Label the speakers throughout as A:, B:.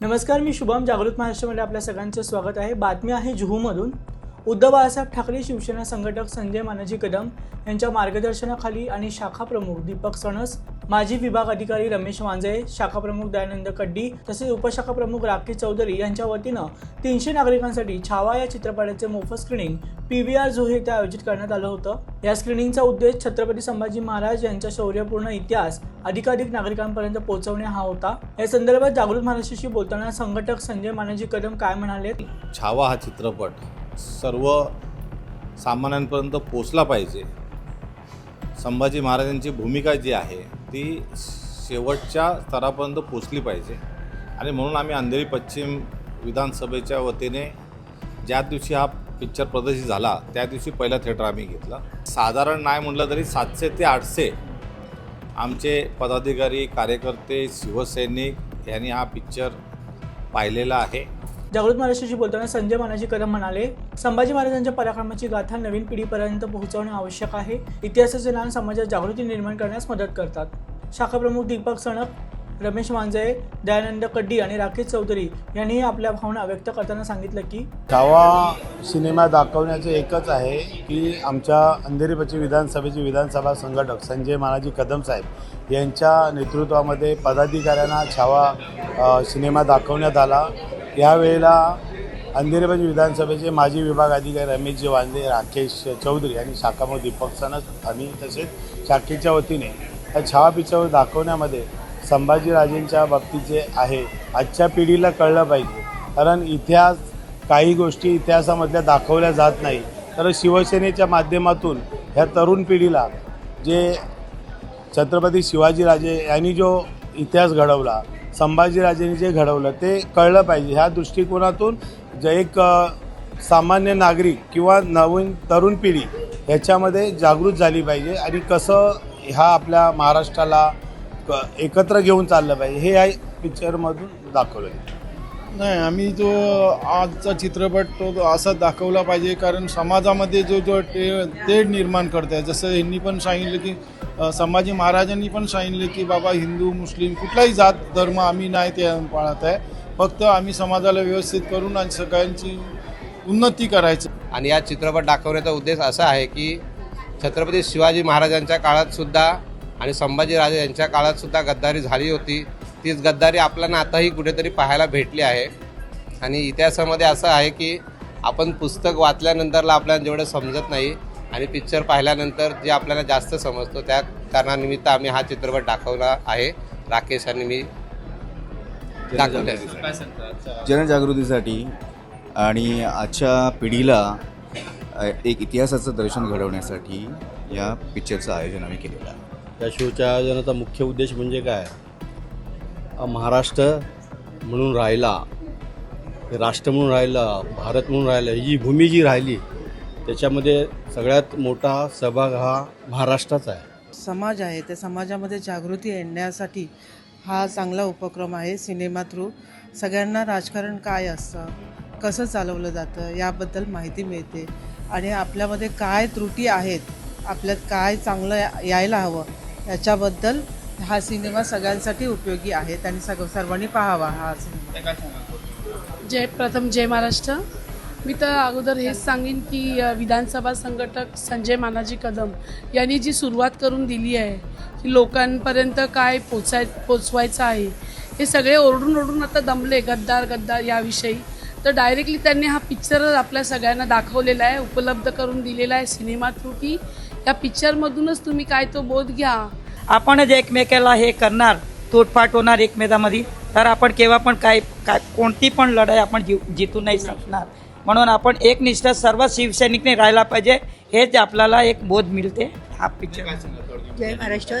A: नमस्कार मी शुभम जागृत महाराष्ट्रामध्ये आपल्या सगळ्यांचं स्वागत आहे. बातमी आहे जुहूमधून. उद्धव बाळासाहेब ठाकरे शिवसेना संघटक संजय मानाजी कदम यांच्या मार्गदर्शनाखाली आणि शाखा प्रमुख दीपक सणस माजी विभाग अधिकारी रमेश वांजळे शाखा प्रमुख दयानंद कड्डी तसेच उपशाखा प्रमुख राकेश चौधरी यांच्या वतीनं तीनशे नागरिकांसाठी छावा या चित्रपटाचे मोफत स्क्रीनिंग पी व्ही आर झोहे येथे आयोजित करण्यात आलं होतं. या स्क्रीनिंगचा उद्देश छत्रपती संभाजी महाराज यांचा शौर्यपूर्ण इतिहास अधिकाधिक नागरिकांपर्यंत पोहोचवणे हा होता. या संदर्भात जागृत महाराष्ट्राशी बोलताना संघटक संजय मानाजी कदम काय म्हणाले?
B: छावा हा चित्रपट सर्व सामान्यांपर्यंत पोचला पाहिजे. संभाजी महाराजांची भूमिका जी आहे ती शेवटच्या स्तरापर्यंत पोचली पाहिजे. आणि म्हणून आम्ही अंधेरी पश्चिम विधानसभेच्या वतीने ज्या दिवशी हा पिक्चर प्रदर्शित झाला त्या दिवशी पहिला थिएटर आम्ही घेतला. साधारण नाही म्हटलं तरी सातशे ते आठशे आमचे पदाधिकारी कार्यकर्ते शिवसैनिक यांनी हा पिक्चर पाहिलेला आहे.
A: जागृत महाराष्ट्राशी बोलताना संजय मानाजी कदम म्हणाले संभाजी महाराजांच्या पराक्रमाची गाथा नवीन पिढीपर्यंत पोहोचवणे आवश्यक आहे. इतिहासाचे ज्ञान समाजात जागृती निर्माण करण्यास मदत करतात. शाखाप्रमुख दीपक सणक रमेश मांजळे दयानंद कड्डी आणि राकेश चौधरी यांनीही आपल्या भावना व्यक्त करताना सांगितलं की
C: छावा सिनेमा दाखवण्याचं एकच आहे की आमच्या अंधेरी पश्चिम विधानसभेचे विधानसभा संघटक संजय मानाजी कदम साहेब यांच्या नेतृत्वामध्ये पदाधिकाऱ्यांना छावा सिनेमा दाखवण्यात आला. यावेळेला अंधेरी विधानसभेचे माजी विभाग अधिकारी रमेशजी वांदे राकेश चौधरी आणि शाखामो दीपक सनस आणि तसेच शाखेच्या वतीने या छावा दाखवण्यामध्ये संभाजीराजेंच्या बाबतीत जे आहे आजच्या पिढीला कळलं पाहिजे. कारण इतिहास काही गोष्टी इतिहासामधल्या दाखवल्या जात नाही. तर शिवसेनेच्या माध्यमातून ह्या तरुण पिढीला जे छत्रपती शिवाजीराजे यांनी जो इतिहास घडवला संभाजीराजेंनी जे घडवलं ते कळलं पाहिजे. ह्या दृष्टिकोनातून जे एक सामान्य नागरिक किंवा नवीन तरुण पिढी ह्याच्यामध्ये जागृत झाली पाहिजे आणि कसं ह्या आपल्या महाराष्ट्राला क- एकत्र घेऊन चाललं पाहिजे हे या पिक्चरमधून दाखवलं
D: नाही आम्ही जो आजचा चित्रपट तो असा दाखवला पाहिजे कारण समाजामध्ये जो जो ते तेढ निर्माण करत आहे जसं यांनी पण सांगितलं की संभाजी महाराजांनी पण सांगितले की बाबा हिंदू मुस्लिम कुठलाही जात धर्म आम्ही नाही ते पाळत आहे. फक्त आम्ही समाजाला व्यवस्थित करून आणि सगळ्यांची उन्नती करायचं.
E: आणि या चित्रपट दाखवण्याचा उद्देश असा आहे की छत्रपती शिवाजी महाराजांच्या काळात सुद्धा आणि संभाजीराजे यांच्या काळात सुद्धा गद्दारी झाली होती. तीच गद्दारी आपल्याला आताही कुठेतरी पाहायला भेटली आहे. आणि इतिहासामध्ये असं आहे की आपण पुस्तक वाचल्यानंतरला आपल्याला जेवढं समजत नाही आणि पिक्चर पाहिल्यानंतर जे आपल्याला जास्त समजतो त्या कारणानिमित्त आम्ही हा चित्रपट दाखवला आहे. राकेश आणि मी दाखवले
F: जनजागृतीसाठी आणि आजच्या पिढीला एक इतिहासाचं दर्शन घडवण्यासाठी या पिक्चरचं आयोजन आम्ही केलेलं आहे.
G: या शोच्या आयोजनाचा मुख्य उद्देश म्हणजे काय? महाराष्ट्र म्हणून राहिला राष्ट्र म्हणून राहिलं भारत म्हणून राहिलं ही भूमी जी राहिली त्याच्यामध्ये सगळ्यात मोठा सहभाग हा महाराष्ट्राचा आहे.
H: समाज आहे त्या समाजामध्ये जागृती आणण्यासाठी हा चांगला उपक्रम आहे सिनेमा थ्रू. सगळ्यांना राजकारण काय असतं कसं चालवलं जातं याबद्दल माहिती मिळते. आणि आपल्यामध्ये काय त्रुटी आहेत आपल्यात काय चांगलं यायला हवं याच्याबद्दल हा सिनेमा सगळ्यांसाठी उपयोगी आहे. आणि सग सर्वांनी पाहावा हा सिनेमा.
I: जय प्रथम जय महाराष्ट्र. मी तर अगोदर हेच सांगेन की विधानसभा संघटक संजय मानाजी कदम यांनी जी सुरुवात करून दिली आहे की लोकांपर्यंत काय पोचाय पोचवायचं आहे हे सगळे ओरडून ओरडून आता दमले गद्दार गद्दार याविषयी. तर डायरेक्टली त्यांनी हा पिक्चरच आपल्या सगळ्यांना दाखवलेला आहे उपलब्ध करून दिलेला आहे सिनेमा थ्रू की या पिक्चरमधूनच तुम्ही काय तो बोध घ्या.
J: आपणच एकमेकाला हे करणार तोडफाट होणार एकमेकामध्ये तर आपण केव्हा पण काय काय कोणती पण लढाई आपण जीव जितू नाही शकणार. म्हणून आपण एकनिष्ठ सर्व शिवसैनिकने राहायला पाहिजे. हेच आपल्याला एक बोध मिळते. हा पिक्चर
K: जय महाराष्ट्र.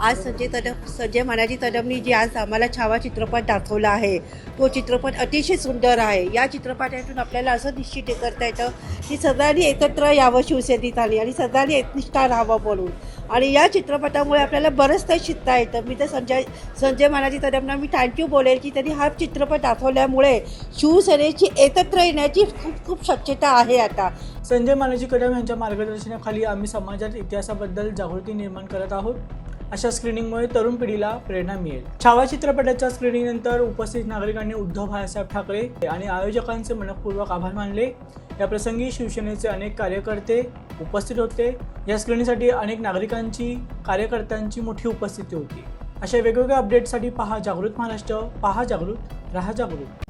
K: आज संजय तडम संजय मनाजी तडमनी जी आज आम्हाला छावा चित्रपट दाखवला आहे तो चित्रपट अतिशय सुंदर आहे. या चित्रपटातून आपल्याला असं निश्चित करता येतं की सगळ्यांनी एकत्र यावं शिवसेनेत आली आणि सगळ्यांनी एकनिष्ठा राहावं म्हणून. आणि या चित्रपटामुळे आपल्याला बरंच काही शिकता येतं. मी तर संजय संजय महाराजी तडमना मी थँक्यू बोलेल की त्यांनी हा चित्रपट दाखवल्यामुळे शिवसेनेची एकत्र येण्याची खूप खूप शक्यता आहे आता.
A: संजय मानाजी कदम यांच्या मार्गदर्शनाखाली आम्ही समाजात इतिहासाबद्दल जागृती निर्माण करत आहोत. अशा स्क्रीनिंगमुळे तरुण पिढीला प्रेरणा मिळेल. छावा चित्रपटाच्या स्क्रीनिंगनंतर उपस्थित नागरिकांनी उद्धव बाळासाहेब ठाकरे आणि आयोजकांचे मनपूर्वक आभार मानले. या प्रसंगी शिवसेनेचे अनेक कार्यकर्ते उपस्थित होते. या स्क्रीनिंगसाठी अनेक नागरिकांची कार्यकर्त्यांची मोठी उपस्थिती होती. अशा वेगवेगळ्या अपडेटसाठी पहा जागृत महाराष्ट्र पहा जागृत राहा जागृत.